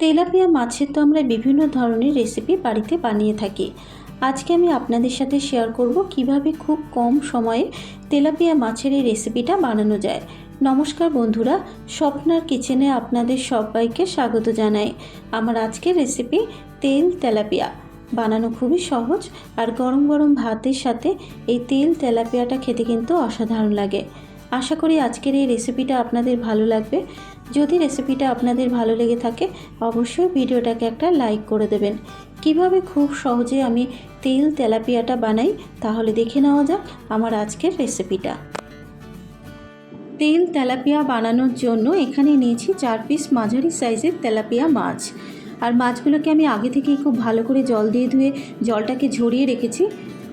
Tilapia মাছের তো আমরা বিভিন্ন ধরনের রেসিপি বাড়িতে বানিয়ে থাকি। আজকে আমি আপনাদের সাথে শেয়ার করব কীভাবে খুব কম সময়ে তেলাপিয়া মাছের এই রেসিপিটা বানানো যায়। নমস্কার বন্ধুরা, স্বপ্নার কিচেনে আপনাদের সবাইকে স্বাগত জানাই। আমার আজকের রেসিপি তেল তেলাপিয়া। বানানো খুবই সহজ আর গরম গরম ভাতের সাথে এই তেল তেলাপিয়াটা খেতে কিন্তু অসাধারণ লাগে। আশা করি আজকের এই রেসিপিটা আপনাদের ভালো লাগবে। যদি রেসিপিটা আপনাদের ভালো লেগে থাকে, অবশ্যই ভিডিওটাকে একটা লাইক করে দেবেন। কীভাবে খুব সহজে আমি তেল তেলাপিয়াটা বানাই, তাহলে দেখে নেওয়া যাক আমার আজকের রেসিপিটা তেল তেলাপিয়া বানানোর জন্য এখানে নিয়েছি চার পিস মাঝারি সাইজের তেলাপিয়া মাছ। আর মাছগুলোকে আমি আগে থেকেই খুব ভালো করে জল দিয়ে ধুয়ে জলটাকে ঝরিয়ে রেখেছি।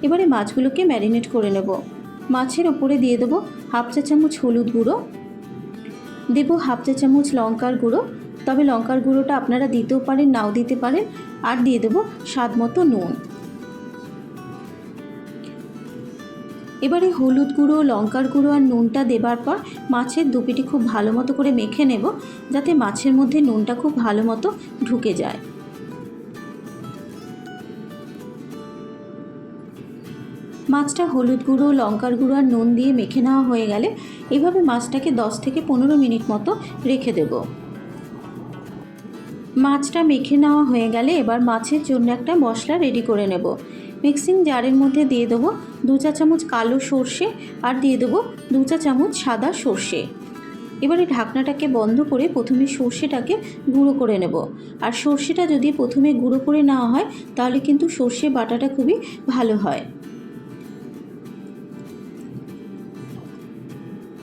এবারে মাছগুলোকে ম্যারিনেট করে নেব। মাছের ওপরে দিয়ে দেবো হাফ চা চামচ হলুদ গুঁড়ো। দেবো হাফ চা চামচ লঙ্কার গুঁড়ো। তবে লঙ্কার গুঁড়োটা আপনারা দিতেও পারেন, নাও দিতে পারেন। আর দিয়ে দেবো স্বাদ মতো নুন। এবারে হলুদ গুঁড়ো, লঙ্কার গুঁড়ো আর নুনটা দেবার পর মাছের দুপিটি খুব ভালো মতো করে মেখে নেব, যাতে মাছের মধ্যে নুনটা খুব ভালো মতো ঢুকে যায়। মাছটা হলুদ গুঁড়ো, লঙ্কার গুঁড়ো আর নুন দিয়ে মেখে নেওয়া হয়ে গেলে এভাবে মাছটাকে 10 থেকে পনেরো মিনিট মতো রেখে দেব। মাছটা মেখে নেওয়া হয়ে গেলে এবার মাছের জন্য একটা মশলা রেডি করে নেব। মিক্সিং জারের মধ্যে দিয়ে দেবো দু চা চামচ কালো সর্ষে আর দিয়ে দেবো দু চা চামচ সাদা সর্ষে। এবারে ঢাকনাটাকে বন্ধ করে প্রথমে সর্ষেটাকে গুঁড়ো করে নেব। আর সর্ষেটা যদি প্রথমে গুঁড়ো করে নেওয়া হয়, তাহলে কিন্তু সর্ষে বাটাটা খুবই ভালো হয়।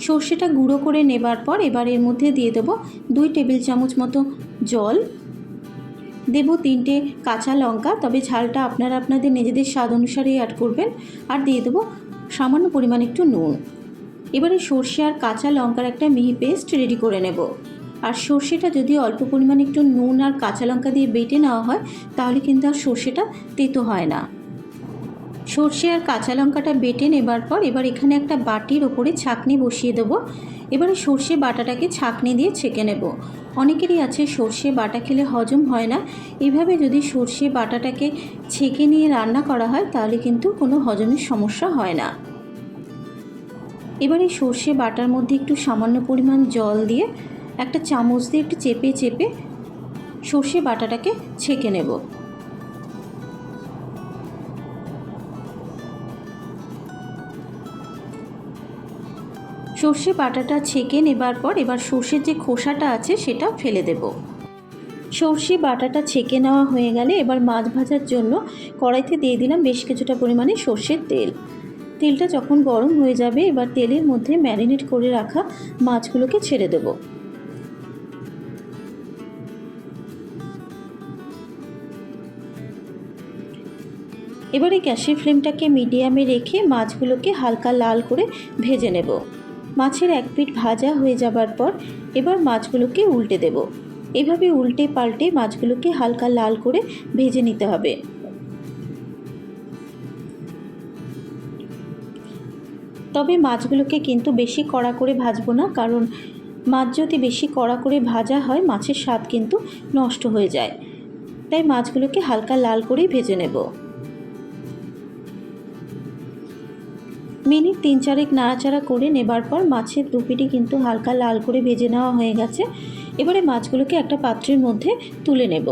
সর্ষেটা গুঁড়ো করে নেবার পর এবার এর মধ্যে দিয়ে দেবো দুই টেবিল চামচ মতো জল। দেব তিনটে কাঁচা লঙ্কা, তবে ঝালটা আপনারা আপনাদের নিজেদের স্বাদ অনুসারেই অ্যাড করবেন। আর দিয়ে দেবো সামান্য পরিমাণ একটু নুন। এবারে সর্ষে আর কাঁচা লঙ্কার একটা মিহি পেস্ট রেডি করে নেব। আর সর্ষেটা যদি অল্প পরিমাণ একটু নুন আর কাঁচা লঙ্কা দিয়ে বেটে নেওয়া হয়, তাহলে কিন্তু আর সর্ষেটা তেতো হয় না। সর্ষে আর কাঁচা লঙ্কাটা বেটে নেবার পর এবার এখানে একটা বাটির ওপরে ছাঁকনি বসিয়ে দেবো। এবারে সর্ষে বাটাটাকে ছাঁকনি দিয়ে ছেঁকে নেব। অনেকেরই আছে সর্ষে বাটা খেলে হজম হয় না। এভাবে যদি সর্ষে বাটাটাকে ছেঁকে নিয়ে রান্না করা হয়, তাহলে কিন্তু কোনো হজমের সমস্যা হয় না। এবারে সর্ষে বাটার মধ্যে একটু সামান্য পরিমাণ জল দিয়ে একটা চামচ দিয়ে একটু চেপে চেপে সর্ষে বাটাটাকে ছেঁকে নেব। সর্ষে বাটাটা ছেঁকে নেবার পর এবার সর্ষের যে খোসাটা আছে সেটা ফেলে দেব। সর্ষে বাটাটা ছেঁকে নেওয়া হয়ে গেলে এবার মাছ ভাজার জন্য কড়াইতে দিয়ে দিলাম বেশ কিছুটা পরিমাণে সর্ষের তেল। তেলটা যখন গরম হয়ে যাবে এবার তেলের মধ্যে ম্যারিনেট করে রাখা মাছগুলোকে ছেড়ে দেবো। এবারে গ্যাসের ফ্লেমটাকে মিডিয়ামে রেখে মাছগুলোকে হালকা লাল করে ভেজে নেব। মাছের এক পিঠ ভাজা হয়ে যাবার পর এবার মাছগুলোকে উল্টে দেব। এভাবে উল্টে পাল্টে মাছগুলোকে হালকা লাল করে ভেজে নিতে হবে। তবে মাছগুলোকে কিন্তু বেশি কড়া করে ভাজবো না, কারণ মাছ যদি বেশি কড়া করে ভাজা হয়, মাছের স্বাদ কিন্তু নষ্ট হয়ে যায়। তাই মাছগুলোকে হালকা লাল করেই ভেজে নেব। মিনিট তিন চারেক নাড়াচাড়া করে নেবার পর মাছের দুপিটি কিন্তু হালকা লাল করে ভেজে নেওয়া হয়ে গেছে। এবারে মাছগুলোকে একটা পাত্রের মধ্যে তুলে নেব।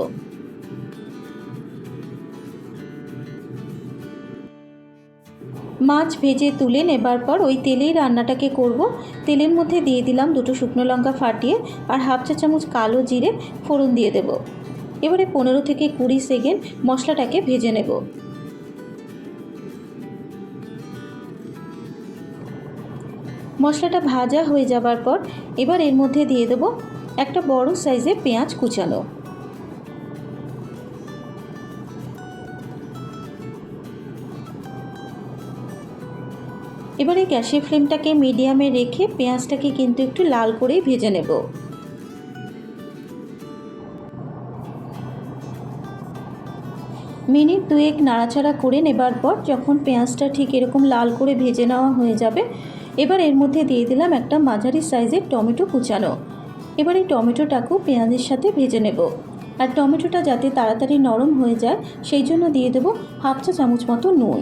মাছ ভেজে তুলে নেবার পর ওই তেলেই রান্নাটাকে করব। তেলের মধ্যে দিয়ে দিলাম দুটো শুকনো লঙ্কা ফাটিয়ে আর হাফ চা চামচ কালো জিরে ফোড়ন দিয়ে দেব। এবারে পনেরো থেকে কুড়ি সেকেন্ড মশলাটাকে ভেজে নেব। মশলাটা ভাজা হয়ে যাবার পর এবার এর মধ্যে দিয়ে দেবো একটা বড় সাইজের পেঁয়াজ কুচানো। এবারে গ্যাসের ফ্লেমটাকে মিডিয়ামে রেখে পেঁয়াজটাকে কিন্তু একটু লাল করেই ভেজে নেব। মিনিট দুয়েক নাড়াচাড়া করে নেবার পর যখন পেঁয়াজটা ঠিক এরকম লাল করে ভেজে নেওয়া হয়ে যাবে এবার এর মধ্যে দিয়ে দিলাম একটা মাঝারি সাইজের টমেটো কুচানো। এবার এই টমেটোটাকেও পেঁয়াজের সাথে ভেজে নেব। আর টমেটোটা যাতে তাড়াতাড়ি নরম হয়ে যায়, সেই জন্য দিয়ে দেবো হাফ চা চামচ মতো নুন।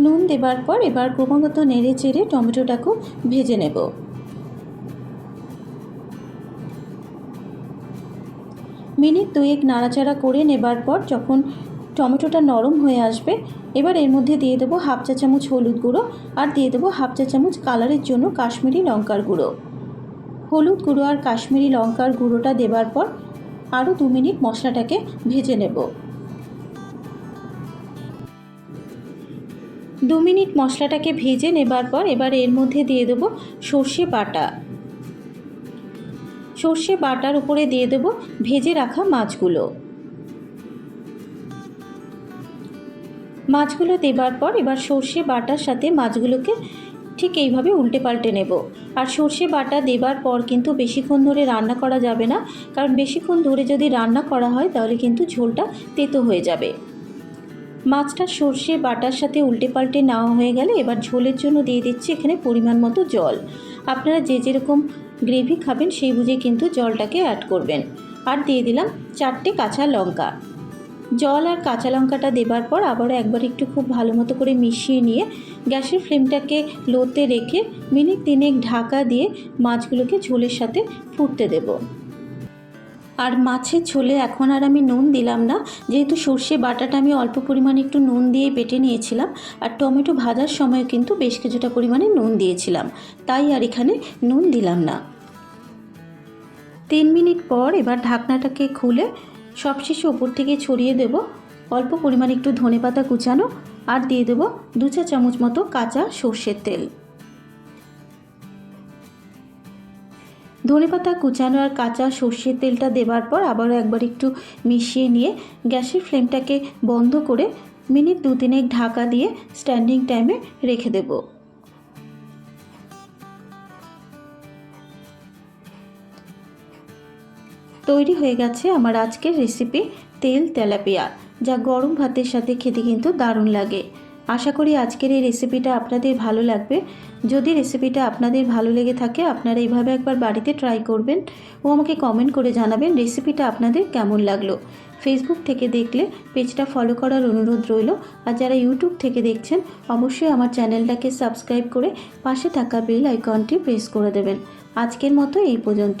নুন দেবার পর এবার ক্রমাগত নেড়ে চেড়ে টমেটোটাকেও ভেজে নেব। মিনিট দুয়েক নাড়াচাড়া করে নেবার পর যখন টমেটোটা নরম হয়ে আসবে। এবার এর মধ্যে দিয়ে দেবো হাফ চা চামচ হলুদ গুঁড়ো আর দিয়ে দেবো হাফ চা চামচ কালারের জন্য কাশ্মীরি লঙ্কার গুঁড়ো। হলুদ গুঁড়ো আর কাশ্মীরি লঙ্কার গুঁড়োটা দেবার পর আরও দু মিনিট মশলাটাকে ভেজে নেব। দু মিনিট মশলাটাকে ভেজে নেবার পর এবার এর মধ্যে দিয়ে দেবো সর্ষে বাটা। সর্ষে বাটার উপরে দিয়ে দেবো ভেজে রাখা মাছগুলো। মাছগুলো দেবার পর এবার সর্ষে বাটার সাথে মাছগুলোকে ঠিক এইভাবে উল্টে পাল্টে নেব। আর সর্ষে বাটা দেবার পর কিন্তু বেশিক্ষণ ধরে রান্না করা যাবে না, কারণ বেশিক্ষণ ধরে যদি রান্না করা হয় তাহলে কিন্তু ঝোলটা তেতো হয়ে যাবে। মাছটা সর্ষে বাটার সাথে উল্টে পাল্টে নেওয়া হয়ে গেলে এবার ঝোলের জন্য দিয়ে দিচ্ছি এখানে পরিমাণ মতো জল। আপনারা যে যেরকম গ্রেভি খাবেন সেই বুঝে কিন্তু জলটাকে অ্যাড করবেন। আর দিয়ে দিলাম চারটে কাঁচা লঙ্কা। জল আর কাঁচা লঙ্কাটা দেবার পর আবারও একবার একটু খুব ভালো মতো করে মিশিয়ে নিয়ে গ্যাসের ফ্লেমটাকে লোতে রেখে মিনিট তিনেক ঢাকা দিয়ে মাছগুলোকে ঝোলের সাথে ফুটতে দেব। আর মাছের ঝোলে এখন আর আমি নুন দিলাম না, যেহেতু সর্ষে বাটাটা আমি অল্প পরিমাণে একটু নুন দিয়ে বেটে নিয়েছিলাম আর টমেটো ভাজার সময় কিন্তু বেশ কিছুটা পরিমাণে নুন দিয়েছিলাম, তাই আর এখানে নুন দিলাম না। তিন মিনিট পর এবার ঢাকনাটাকে খুলে সবশেষে ওপর থেকে ছড়িয়ে দেব। অল্প পরিমাণে একটু ধনেপাতা কুচানো আর দিয়ে দেবো দু চা চামচ মতো কাঁচা সর্ষের তেল। ধনেপাতা কুচানো আর কাঁচা সর্ষের তেলটা দেবার পর আবারও একবার একটু মিশিয়ে নিয়ে গ্যাসের ফ্লেমটাকে বন্ধ করে মিনিট দু তিনেক ঢাকা দিয়ে স্ট্যান্ডিং টাইমে রেখে দেবো। তৈরি হয়ে গেছে আমার আজকের রেসিপি তেল তেলাপিয়া, যা গরম ভাতের সাথে খেতে কিন্তু দারুণ লাগে। আশা করি আজকের এই রেসিপিটা আপনাদের ভালো লাগবে। যদি রেসিপিটা আপনাদের ভালো লেগে থাকে, আপনারা এইভাবে একবার বাড়িতে ট্রাই করবেন ও আমাকে কমেন্ট করে জানাবেন রেসিপিটা আপনাদের কেমন লাগল। ফেসবুক থেকে দেখলে পেজটা ফলো করার অনুরোধ রইল। আর যারা ইউটিউব থেকে দেখছেন, অবশ্যই আমার চ্যানেলটাকে সাবস্ক্রাইব করে পাশে থাকা বেল আইকনটি প্রেস করে দেবেন। আজকের মতো এই পর্যন্ত।